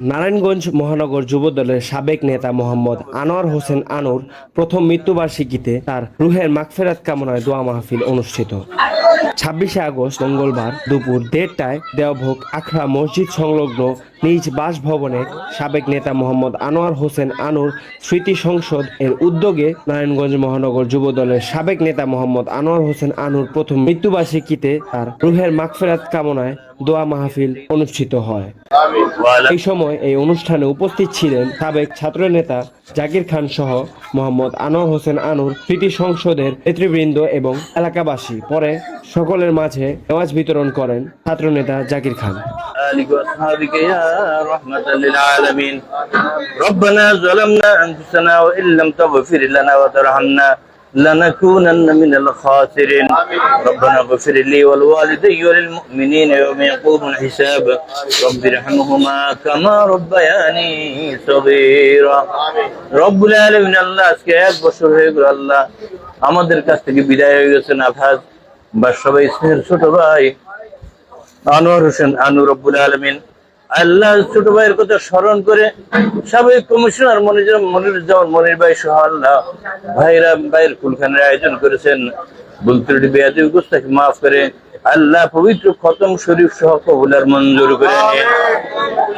নারায়ণগঞ্জ মহানগর যুবদলের সাবেক নেতা মোহাম্মদ আনোয়ার হোসেন আনোর প্রথম মৃত্যুবার্ষিকীতে তার রুহের মাগফেরাত কামনায় দোয়া মাহফিল অনুষ্ঠিত। ছাব্বিশে আগস্ট মঙ্গলবার দুপুর দেড়টায় দেওভোগ আখড়া মসজিদ সংলগ্ন নিজ বাসভবনে সাবেক নেতা মোহাম্মদ আনোয়ার হোসেন আনুর স্মৃতি সংসদ এর উদ্যোগে নারায়ণগঞ্জ মহানগর যুব দলের সাবেক নেতা মোহাম্মদ আনোয়ার হোসেন আনুর প্রথম মৃত্যুবার্ষিকীতে তার রুহের মাগফেরাত কামনায় দোয়া মাহফিল অনুষ্ঠিত হয়। এই সময় এই অনুষ্ঠানে উপস্থিত ছিলেন সাবেক ছাত্র নেতা জাকির খান সহ মোহাম্মদ আনোয়ার হোসেন আনুর স্মৃতি সংসদের নেতৃবৃন্দ এবং এলাকাবাসী। পরে সকলের মাঝে নেওয়াজ বিতরণ করেন ছাত্রনেতা জাকির খান। آلك وأصحابك يا رحمة للعالمين ربنا ظلمنا أنفسنا وإن لم تغفر لنا وترحمنا لنكونن من الخاسرين ربنا اغفر لي ولوالدي وللمؤمنين يوم يقوم الحساب رب ارحمهما كما ربياني صغيرا رب العالمين আল্লাহ আজকে এক বছর হয়ে গেল আল্লাহ আমাদের কাছ থেকে বিদায় হয়ে গেছেন আফাজ বা সবাই স্নেহের ছোট ভাই আনোয়ার হোসেন আনু রব্বুল আলমিন। আল্লাহ ছোট ভাইয়ের কথা স্মরণ করে সাবেক কমিশনার মনির মনিরুজ্জামান মনির ভাই সহ আল্লাহ ভাইরা ভাইয়ের কুলখানের আয়োজন করেছেন। বুলতুটি বেয়াদি গুস্তাকে মাফ করে আল্লাহ পবিত্র খতম শরীফ সহ কবুলার মঞ্জুর করে নিয়ে।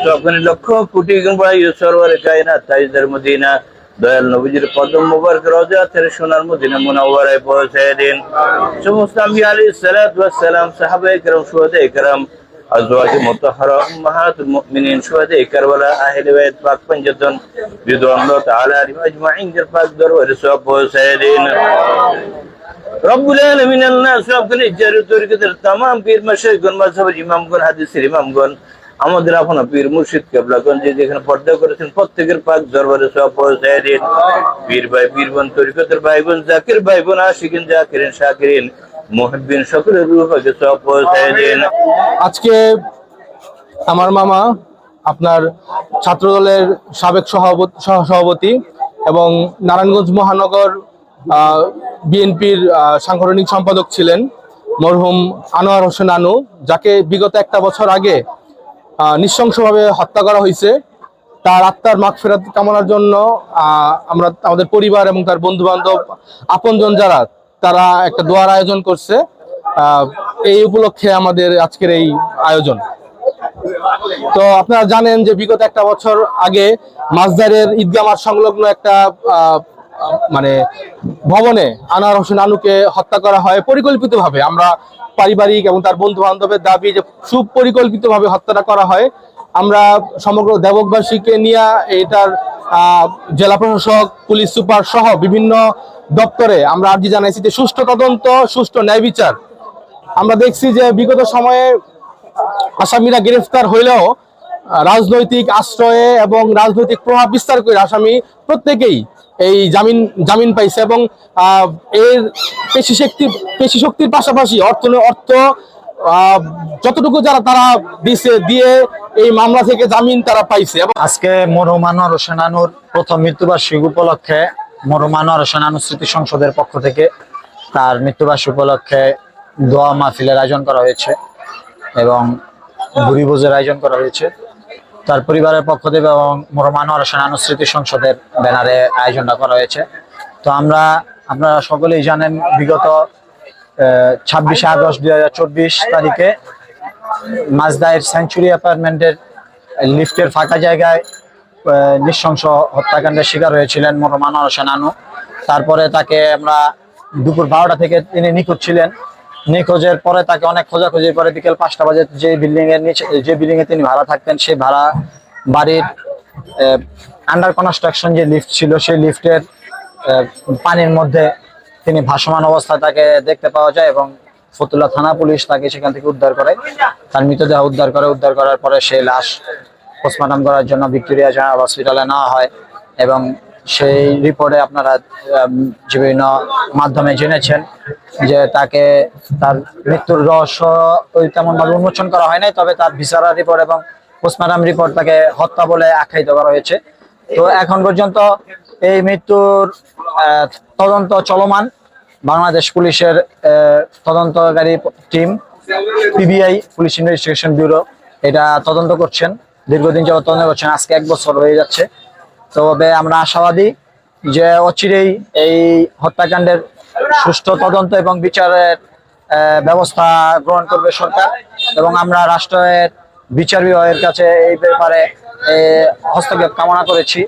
তখন লক্ষ কোটি ভাই সরওয়ারে কায়না তাইজার মদিনা দয়াল নবীজির কদম মুবারক রোজা থেকে সোনার মদিনা মুনাওয়ারায় পৌঁছে দিন সমস্ত আম্বিয়া আলাইহিস সালাতু ওয়াস সালাম সাহাবায়ে কেরাম শুহাদায়ে কেরাম আজওয়াজ মুতাহহারা উম্মাহাতুল মুমিনিন শুহাদায়ে কারবালা আহলে বাইত পাক পঞ্জতন রিদওয়ানুল্লাহ তাআলা আলাইহিম আজমাইন দের পাক দরবারে সব পৌঁছে দিন রব্বুল আলামিন আল্লাহ সবগুলো জারি তরিকতের तमाम পীর মাশাইখগণ মাযহাবের ইমামগণ হাদিসের ইমামগণ আমাদের আপনা পীর মুর্শিদ কেবলাগঞ্জ যেখানে পর্দা করেছেন, প্রত্যেকের পাক দরবারে সব পৌঁছায় দিন। পীর ভাই পীর বোন তরিকতের ভাই বোন জাকির ভাই বোন আশিকিন, জাকিরিন, শাকিরিন, মুহিব্বিন, সকলের রূহকে সব পৌঁছায় আজকে আমার মামা, আপনার ছাত্রদলের সাবেক সভাপতি সহসভাপতি এবং নারায়ণগঞ্জ মহানগর বিএনপির সাংগঠনিক সম্পাদক ছিলেন মরহুম আনোয়ার হোসেন আনু, যাকে বিগত একটা বছর আগে নৃশংসভাবে হত্যা করা হয়েছে। তার আত্মার মাগ ফেরত কামনার জন্য আমরা আমাদের পরিবার এবং তার বন্ধু বান্ধব আপনজন যারা, তারা একটা দোয়ার আয়োজন করছে। এই উপলক্ষে আমাদের আজকের এই আয়োজন। তো আপনারা জানেন যে বিগত একটা বছর আগে মাছদারের ঈদগাহ মাঠ সংলগ্ন একটা মানে ভবনে আনোয়ার হোসেন আনুকে হত্যা করা হয় পরিকল্পিতভাবে। আমরা পারিবারিক এবং তার বন্ধু বান্ধবের দাবি যে সুপরিকল্পিতভাবে হত্যাটা করা হয়। আমরা সমগ্র দেবকবাসীকে নিয়ে এটার জেলা প্রশাসক, পুলিশ সুপার সহ বিভিন্ন দপ্তরে আমরা আর্জি জানাইছি যে সুষ্ঠু তদন্ত, সুষ্ঠু ন্যায় বিচার। আমরা দেখছি যে বিগত সময়ে আসামিরা গ্রেফতার হইলেও রাজনৈতিক আশ্রয়ে এবং রাজনৈতিক প্রভাব বিস্তার করে আসামি প্রত্যেকেই এই জামিন জামিন পাইছে এবং এর পেশি শক্তি, পেশি শক্তির পাশাপাশি অর্থ অর্থ যতটুকু যারা, তারা দিছে, দিয়ে এই মামলা থেকে জামিন তারা পাইছে এবং আজকে মরুমানোয়ার হোসেন প্রথম মৃত্যুবার্ষিকী উপলক্ষে মরুমানোয়ার হোসেন আনু স্মৃতি সংসদের পক্ষ থেকে তার মৃত্যুবার্ষিকী উপলক্ষে দোয়া মাহফিলের আয়োজন করা হয়েছে এবং বুড়ি ভোজের আয়োজন করা হয়েছে। তার পরিবারের পক্ষ থেকে এবং মরুমানোয়ার হোসেন আনু স্মৃতি সংসদের ব্যানারে আয়োজনটা করা হয়েছে। তো আমরা, আপনারা সকলেই জানেন বিগত ছাব্বিশে আগস্ট দুই হাজার চব্বিশ তারিখে মাজদায়ের সেঞ্চুরি অ্যাপার্টমেন্টের লিফটের ফাঁকা জায়গায় নৃশংস হত্যাকাণ্ডের শিকার হয়েছিলেন মরমান হোসেন আনু তারপরে তাকে আমরা দুপুর বারোটা থেকে তিনি নিখোঁজ ছিলেন। নিখোঁজের পরে তাকে অনেক খোঁজাখুঁজির পরে বিকেল পাঁচটা বাজে যে বিল্ডিং এর নিচে, যে বিল্ডিং এ তিনি ভাড়া থাকতেন, সেই ভাড়া বাড়ির আন্ডার কনস্ট্রাকশন যে লিফট ছিল, সেই লিফটের পানির মধ্যে তিনি ভাসমান অবস্থায় তাকে দেখতে পাওয়া যায় এবং ফতুল্লা থানা পুলিশ তাকে সেখান থেকে উদ্ধার করে। তার মৃতদেহ উদ্ধার করে, উদ্ধার করার পরে সেই লাশ পোস্টমর্টম করার জন্য ভিক্টোরিয়া জেনারেল হসপিটালে নেওয়া হয় এবং সেই রিপোর্টে আপনারা বিভিন্ন মাধ্যমে জেনেছেন। যে তাকে তার মৃত্যুর রহস্য ওই তেমন ভাবে উন্মোচন করা হয় নাই, তবে তার ভিসারা রিপোর্ট এবং পোস্টমর্টম রিপোর্ট তাকে হত্যা বলে আখ্যায়িত করা হয়েছে। তো এখন পর্যন্ত এই মৃত্যুর তদন্ত চলমান। বাংলাদেশ পুলিশের তদন্তকারী team PBI police investigation bureau এটা তদন্ত করছেন। দীর্ঘদিন যাবত তদন্ত করছেন, আজকে এক বছর হয়ে যাচ্ছে। তবে আমরা আশাবাদী যে অচিরেই এই হত্যাকাণ্ডের সুষ্ঠু তদন্ত এবং বিচারের ব্যবস্থা গ্রহণ করবে সরকার এবং আমরা রাষ্ট্রের বিচার বিভাগের কাছে এই ব্যাপারে হস্তক্ষেপ কামনা করেছি।